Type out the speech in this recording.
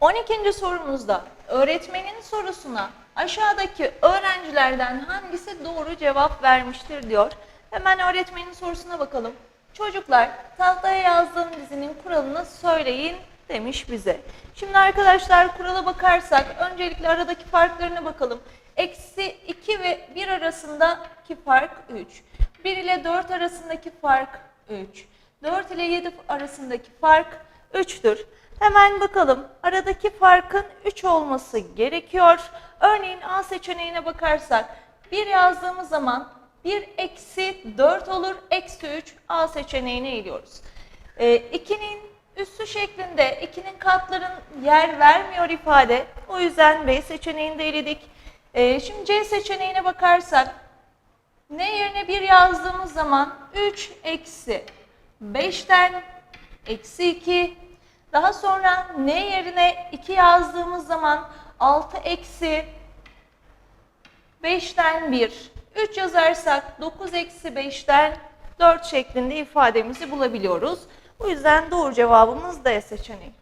12. sorumuzda öğretmenin sorusuna aşağıdaki öğrencilerden hangisi doğru cevap vermiştir diyor. Hemen öğretmenin sorusuna bakalım. Çocuklar tahtaya yazdığım dizinin kuralını söyleyin demiş bize. Şimdi arkadaşlar kurala bakarsak öncelikle aradaki farklarına bakalım. Eksi 2 ve 1 arasındaki fark 3. 1 ile 4 arasındaki fark 3. 4 ile 7 arasındaki fark 3'tür. Hemen bakalım aradaki farkın 3 olması gerekiyor. Örneğin A seçeneğine bakarsak 1 yazdığımız zaman 1 eksi 4 olur. Eksi 3 A seçeneğine eğiliyoruz. 2'nin üssü şeklinde 2'nin katların yer vermiyor ifade. O yüzden B seçeneğinde eledik. Ee, şimdi C seçeneğine bakarsak ne yerine 1 yazdığımız zaman 3 eksi 5'ten eksi 2. Daha sonra ne yerine 2 yazdığımız zaman 6 eksi 5'ten 1. 3 yazarsak 9 eksi 5'ten 4 şeklinde ifademizi bulabiliyoruz. Bu yüzden doğru cevabımız D seçeneği.